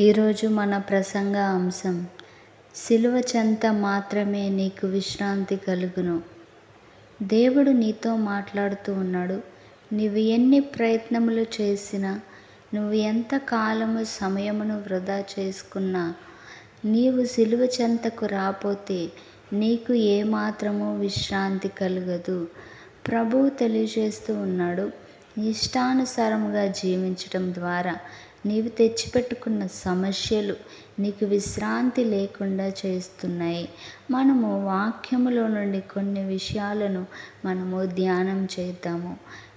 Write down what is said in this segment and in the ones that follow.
ఈరోజు మన ప్రసంగ అంశం సిలువ చెంత మాత్రమే నీకు విశ్రాంతి కలుగును. దేవుడు నీతో మాట్లాడుతూ ఉన్నాడు నీవు ఎన్ని ప్రయత్నములు చేసినా నువ్వు ఎంత కాలము సమయమును వృధా చేసుకున్నా నీవు సిలువ చెంతకు రాపోతే నీకు ఏమాత్రము విశ్రాంతి కలగదు ప్రభువు తెలియజేస్తూ ఉన్నాడు ఇష్టానుసారముగా జీవించటం ద్వారా నీవు తెచ్చిపెట్టుకున్న సమస్యలు నీకు విశ్రాంతి లేకుండా చేస్తున్నాయి. మనము వాక్యములో నుండి కొన్ని విషయాలను మనము ధ్యానం చేద్దాము.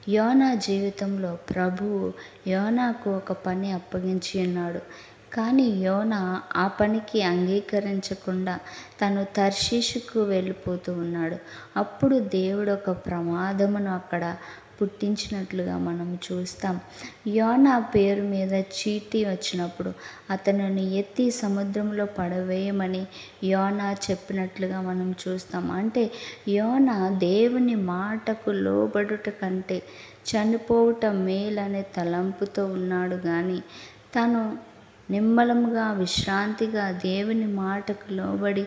యోనా జీవితంలో ప్రభువు యోనాకు ఒక పని అప్పగించి ఉన్నాడు. కానీ యోన ఆ పనికి అంగీకరించకుండా తను తర్షీషుకు వెళ్ళిపోతూ ఉన్నాడు. అప్పుడు దేవుడు ఒక ప్రమాదమును అక్కడ పుట్టించినట్లుగా మనం చూస్తాం. యోనా పేరు మీద చీటీ వచ్చినప్పుడు అతనిని ఎత్తి సముద్రంలో పడవేయమని యోనా చెప్పినట్లుగా మనం చూస్తాం. అంటే యోన దేవుని మాటకు లోబడుట కంటే చనిపోవటం మేలనే తలంపుతో ఉన్నాడు కానీ తను నిమ్మలముగా విశ్రాంతిగా దేవుని మాటకు లోబడి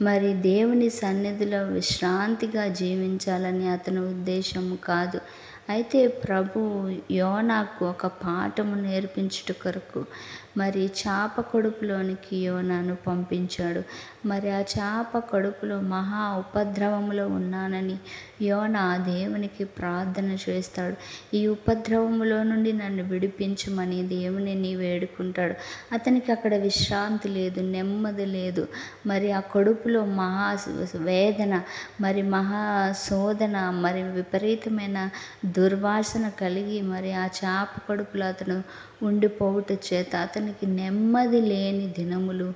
మరి దేవుని సన్నిధిలో విశ్రాంతిగా జీవించాలని అతని ఉద్దేశము కాదు. అయితే ప్రభు యోనాకు ఒక పాఠము నేర్పించుట కొరకు మరి చాప కడుపులోనికి యోనాను పంపించాడు. మరి ఆ చాప కడుపులో మహా ఉపద్రవములో ఉన్నానని యోన దేవునికి ప్రార్థన చేస్తాడు. ఈ ఉపద్రవములో నుండి నన్ను విడిపించమని దేవుని వేడుకుంటాడు. అతనికి అక్కడ విశ్రాంతి లేదు నెమ్మది లేదు. మరి ఆ కడుపులో మహా వేదన మరి మహా శోధన మరి విపరీతమైన దుర్వాసన కలిగి మరి ఆ చాప కడుపులో అతను ఉండిపోవుట చేత అతనికి నెమ్మది లేని దినములు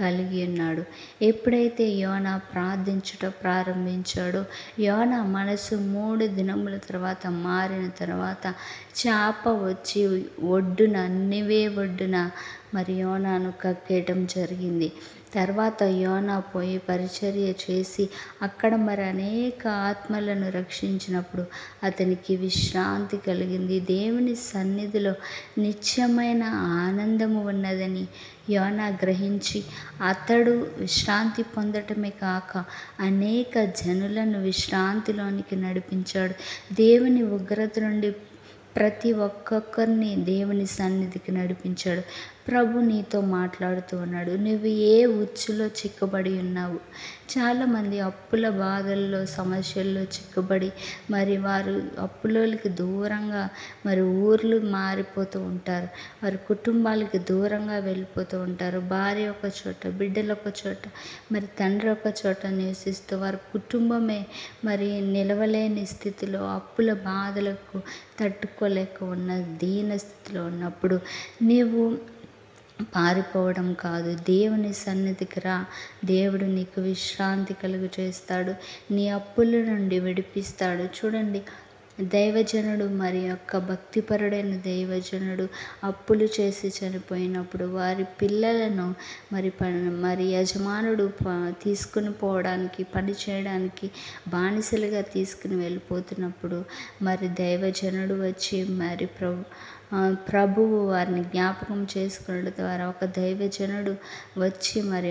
కలిగి ఉన్నాడు. ఎప్పుడైతే యోన ప్రార్థించుట ప్రారంభించాడో యోన మనసు మూడు దినముల తర్వాత మారిన తర్వాత చేప వచ్చి ఒడ్డున నివే ఒడ్డున మరి యోనాను కక్కేయటం జరిగింది. తర్వాత యోనా పోయి పరిచర్య చేసి అక్కడ మరి అనేక ఆత్మలను రక్షించినప్పుడు అతనికి విశ్రాంతి కలిగింది. దేవుని సన్నిధిలో నిత్యమైన ఆనందము ఉన్నదని యోనా గ్రహించి అతడు విశ్రాంతి పొందటమే కాక అనేక జనులను విశ్రాంతిలోనికి నడిపించాడు. దేవుని ఉగ్రత నుండి ప్రతి ఒక్కొక్కరిని దేవుని సన్నిధికి నడిపించాడు. ప్రభు నీతో మాట్లాడుతూ ఉన్నాడు. నువ్వు ఏ ఉచ్చులో చిక్కుబడి ఉన్నావు? చాలామంది అప్పుల బాధల్లో సమస్యల్లో చిక్కుబడి మరి వారు అప్పులోకి దూరంగా మరి ఊర్లు మారిపోతూ ఉంటారు. వారి కుటుంబాలకి దూరంగా వెళ్ళిపోతూ ఉంటారు. భార్య ఒక చోట బిడ్డలు ఒక చోట మరి తండ్రి ఒక చోట నివసిస్తూ వారి కుటుంబమే మరి నిలవలేని స్థితిలో అప్పుల బాధలకు తట్టుకోలేక ఉన్న దీన స్థితిలో ఉన్నప్పుడు నీవు పారిపోవడం కాదు. దేవుని సన్నిధికి రా. దేవుడు నీకు విశ్రాంతి కలుగు చేస్తాడు. నీ అప్పుల నుండి విడిపిస్తాడు. చూడండి దైవజనుడు మరి యొక్క భక్తిపరుడైన దైవజనుడు అప్పులు చేసి చనిపోయినప్పుడు వారి పిల్లలను మరి మరి యజమానుడు తీసుకుని పోవడానికి పని చేయడానికి బానిసలుగా తీసుకుని వెళ్ళిపోతున్నప్పుడు మరి దైవజనుడు వచ్చి మరి ప్రభు ప్రభువు వారిని జ్ఞాపకం చేసుకున్నట్టు ద్వారా ఒక దైవజనుడు వచ్చి మరి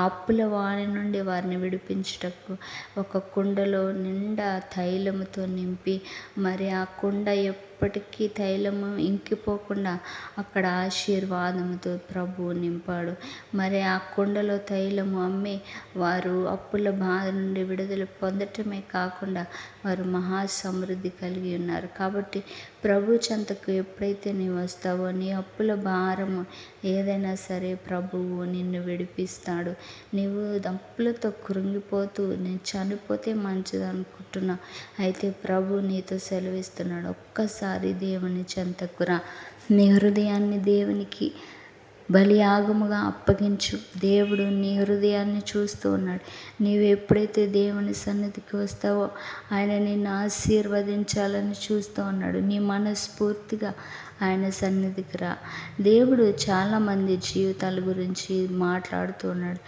అప్పుల వారి నుండి వారిని విడిపించుటకు ఒక కుండలో నిండా తైలముతో నింపి మరి ఆ కుండ ఎప్పటికీ తైలము ఇంకిపోకుండా అక్కడ ఆశీర్వాదముతో ప్రభువు నింపాడు. మరి ఆ కుండలో తైలము అమ్మి వారు అప్పుల బాధ నుండి విడుదల పొందటమే కాకుండా వారు మహా సమృద్ధి కలిగి ఉన్నారు. కాబట్టి ప్రభు చెంతకు ఎప్పుడైతే నీవు వస్తావో నీ అప్పుల భారము ఏదైనా సరే ప్రభువు నిన్ను విడిపిస్తాడు. నీవు అప్పులతో కృంగిపోతూ నేను చనిపోతే మంచిది అనుకుంటున్నా అయితే ప్రభు నీతో సెలవిస్తున్నాడు. ఒక్కసారి దేవుని చెంతకురా. నీ హృదయాన్ని దేవునికి బలియాగముగా అప్పగించు. దేవుడు నీ హృదయాన్ని చూస్తూ ఉన్నాడు. నీవు ఎప్పుడైతే దేవుని సన్నిధికి వస్తావో ఆయన నిన్ను ఆశీర్వదించాలని చూస్తూ ఉన్నాడు. నీ మనస్ఫూర్తిగా ఆయన సన్నిధికి రా. దేవుడు చాలామంది జీవితాల గురించి మాట్లాడుతూ ఉన్నాడు.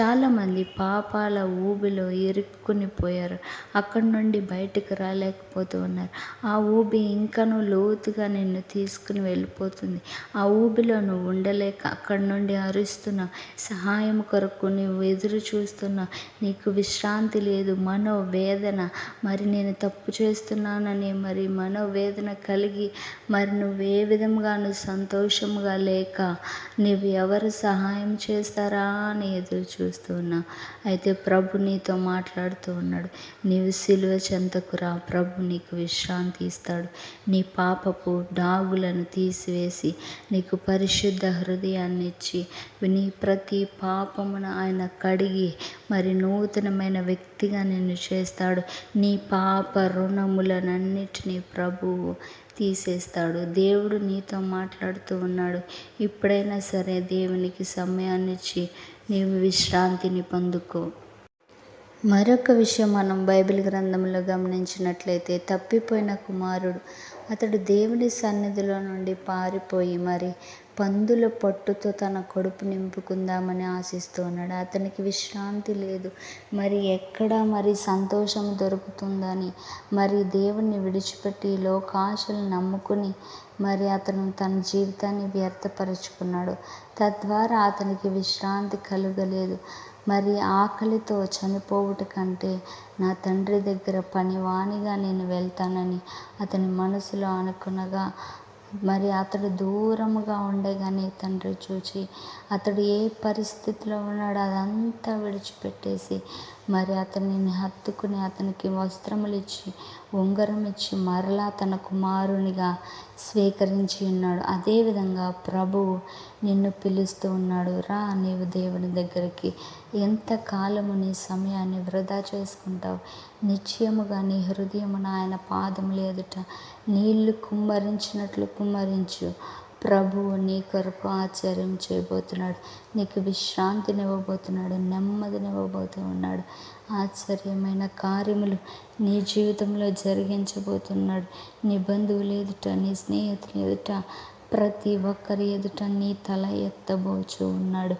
చాలామంది పాపాల ఊబిలో ఇరుక్కుని పోయారు. అక్కడి నుండి బయటికి రాలేకపోతూ ఉన్నారు. ఆ ఊబి ఇంకనూ లోతుగా నిన్ను తీసుకుని వెళ్ళిపోతుంది. ఆ ఊబిలో నువ్వు ఉండలేక అక్కడి నుండి అరుస్తున్న సహాయం కొరకు నువ్వు ఎదురు చూస్తున్న నీకు విశ్రాంతి లేదు మనోవేదన. మరి నేను తప్పు చేస్తున్నానని మరి మనోవేదన కలిగి మరి నువ్వు ఏ విధంగాను సంతోషంగా లేక నువ్వు ఎవరు సహాయం చేస్తారా అని ఎదురు చూస్తున్నా. అయితే ప్రభు నీతో మాట్లాడుతూ ఉన్నాడు నీవు సిలువ చెంతకు రా ప్రభు నీకు విశ్రాంతి ఇస్తాడు. నీ పాపపు డాగులను తీసివేసి నీకు పరిశుద్ధ హృదయం ఇచ్చి నీ ప్రతి పాపమును ఆయన కడిగి మరి నూతనమైన వ్యక్తిగా నిన్ను చేస్తాడు. నీ పాప రుణములనన్నిటినీ ప్రభువు తీసేస్తాడు. దేవుడు నీతో మాట్లాడుతూ ఉన్నాడు. ఇప్పుడైనా సరే దేవునికి సమయాన్ని ఇచ్చి నీవు విశ్రాంతిని పొందుకో. మరొక విషయం మనం బైబిల్ గ్రంథంలో గమనించినట్లయితే తప్పిపోయిన కుమారుడు అతడు దేవుని సన్నిధిలో నుండి పారిపోయి మరి పందుల పట్టుతో తన కడుపు నింపుకుందామని ఆశిస్తూ ఉన్నాడు. అతనికి విశ్రాంతి లేదు. మరి ఎక్కడ మరి సంతోషం దొరుకుతుందని? మరి దేవుణ్ణి విడిచిపెట్టి లోకాశలు నమ్ముకుని మరి అతను తన జీవితాన్ని వ్యర్థపరుచుకున్నాడు. తద్వారా అతనికి విశ్రాంతి కలుగలేదు. మరి ఆకలితో చనిపోవుట కంటే నా తండ్రి దగ్గర పనివానిగా నేను వెళ్తానని అతని మనసులో అనుకునగా మరి అతడు దూరముగా ఉండగానే తండ్రి చూచి అతడు ఏ పరిస్థితిలో ఉన్నాడో అదంతా విడిచిపెట్టేసి మరి అతనిని హత్తుకుని అతనికి వస్త్రములు ఇచ్చి ఉంగరం ఇచ్చి మరలా తన కుమారునిగా స్వీకరించి ఉన్నాడు. అదేవిధంగా ప్రభువు నిన్ను పిలుస్తూ ఉన్నాడు. రా నీవు దేవుని దగ్గరికి. ఎంత కాలము నీ సమయాన్ని వృధా చేసుకుంటావు? నిశ్చయముగా నీ హృదయమున ఆయన పాదములు ఎదుట నీళ్ళు కుమ్మరించినట్లు కుమ్మరించు. ప్రభువు నీ కొరకు ఆశ్చర్యం చేయబోతున్నాడు. నీకు విశ్రాంతినివ్వబోతున్నాడు. నెమ్మదినివ్వబోతూ ఉన్నాడు. ఆశ్చర్యమైన కార్యములు నీ జీవితంలో జరిగించబోతున్నాడు. నీ బంధువులు ఎదుట నీ స్నేహితులు ఎదుట ప్రతి ఒక్కరి ఎదుట నీ తల ఎత్తబోచు ఉన్నాడు.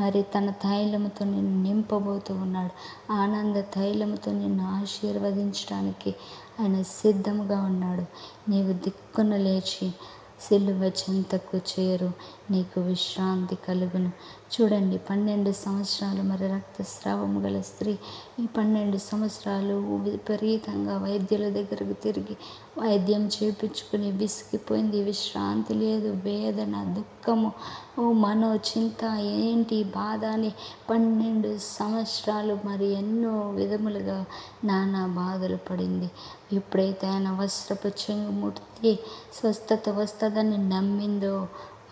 మరి తన తైలముతో నిన్ను నింపబోతూ ఉన్నాడు. ఆనంద తైలముతో నిన్ను ఆశీర్వదించడానికి ఆయన సిద్ధముగా ఉన్నాడు. నీవు దిక్కున లేచి సిలువ చెంతకు చేరు నీకు విశ్రాంతి కలుగును. చూడండి పన్నెండు సంవత్సరాలు మరి రక్తస్రావం గల స్త్రీ ఈ పన్నెండు సంవత్సరాలు విపరీతంగా వైద్యుల దగ్గరకు తిరిగి వైద్యం చేయించుకుని విసిగిపోయింది. విశ్రాంతి లేదు. వేదన దుఃఖము ఓ మనో చింత ఏంటి బాధ అని పన్నెండు సంవత్సరాలు మరి ఎన్నో విధములుగా నానా బాధలు పడింది. ఎప్పుడైతే ఆయన వస్త్రపు చెంగు ముట్టి స్వస్థత వస్తుందని నమ్మిందో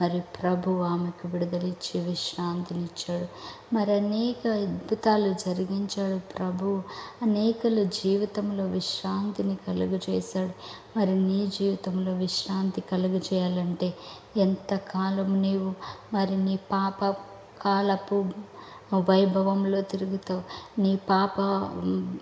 మరి ప్రభు ఆమెకు విడుదలిచ్చి విశ్రాంతినిచ్చాడు. మరి అనేక అద్భుతాలు జరిగించాడు ప్రభు. అనేకలు జీవితంలో విశ్రాంతిని కలుగు చేశాడు మరి నీ జీవితంలో విశ్రాంతి కలుగు చేయాలంటే ఎంతకాలం నీవు? మరి నీ పాప కాలపు వైభవంలో తిరుగుతావు. నీ పాప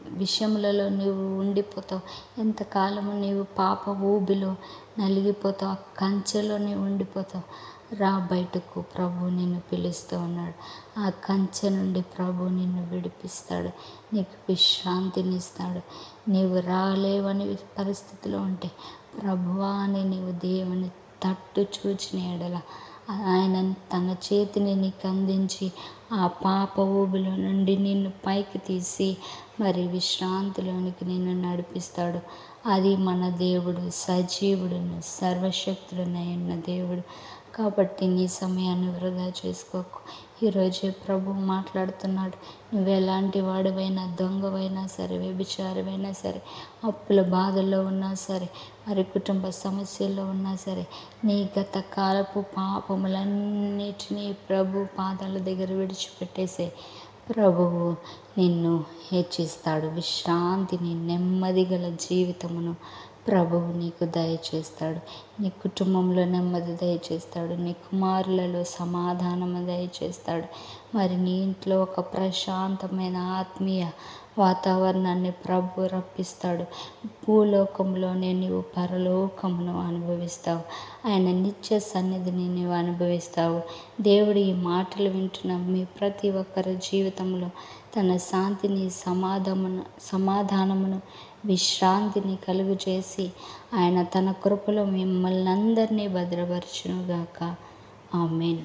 విషయములలో నీవు ఉండిపోతావు. ఎంతకాలము నీవు పాప ఊబిలో? నలిగిపోతావు ఆ కంచెలోనే ఉండిపోతావు. రా బయటకు ప్రభు నిన్ను పిలుస్తూ ఉన్నాడు. ఆ కంచె నుండి ప్రభు నిన్ను విడిపిస్తాడు. నీకు విశ్రాంతిని ఇస్తాడు నీవు రాలేవని పరిస్థితిలో ఉంటే ప్రభువా అని నీవు దేవుని తట్టు చూచిన ఎడల ఆయన తన చేతిని నీకు అందించి ఆ పాప ఊబిలో నుండి నిన్ను పైకి తీసి మరి విశ్రాంతిలోనికి నిన్ను నడిపిస్తాడు. అది మన దేవుడు సజీవుడును సర్వశక్తుడునయున్న దేవుడు. కాబట్టి నీ సమయాన్ని వృధా చేసుకోకు. ఈరోజే ప్రభు మాట్లాడుతున్నాడు నువ్వు ఎలాంటి వాడివైనా దొంగవైనా సరే వ్యభిచారమైనా సరే అప్పుల బాధల్లో ఉన్నా సరే మరి కుటుంబ సమస్యల్లో ఉన్నా సరే నీ గత కాలపు పాపములన్నిటినీ ప్రభు పాదాల దగ్గర విడిచిపెట్టేసే ప్రభువు నిన్ను హెచ్చిస్తాడు. విశ్రాంతిని నెమ్మది గల జీవితమును ప్రభువు నీకు దయచేస్తాడు. నీ కుటుంబంలో నెమ్మది దయచేస్తాడు. నీ కుమారులలో సమాధానము దయచేస్తాడు. మరి నీ ఇంట్లో ఒక ప్రశాంతమైన ఆత్మీయ వాతావరణాన్ని ప్రభు రప్పిస్తాడు. భూలోకంలోనే నీవు పరలోకమును అనుభవిస్తావు. ఆయన నిత్య సన్నిధిని నీవు అనుభవిస్తావు. దేవుడు ఈ మాటలు వింటున్న మీ ప్రతి ఒక్కరి జీవితంలో తన శాంతిని సమాధమును సమాధానమును విశ్రాంతిని కలుగు చేసి ఆయన తన కృపలో మిమ్మల్ని అందరినీ భద్రపరచునుగాక. ఆమెన్.